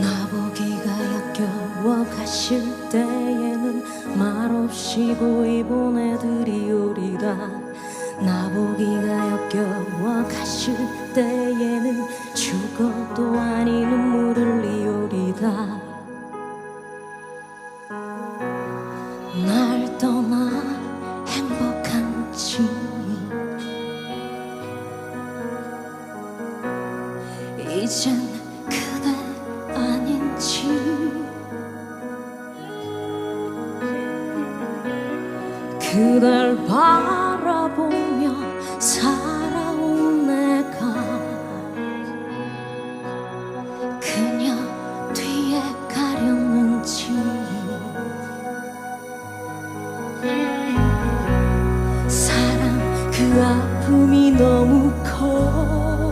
나보기가 역겨워 가실 때에는 말없이 고이 보내드리 오리다 나보기가 역겨워 가실 때에는 죽어도 아니 눈물을 흘리오리다 날 떠나 행복한지 이젠 그댈 바라보며 살아온 내가 그녀 뒤에 가려는지 사랑 그 아픔이 너무 커.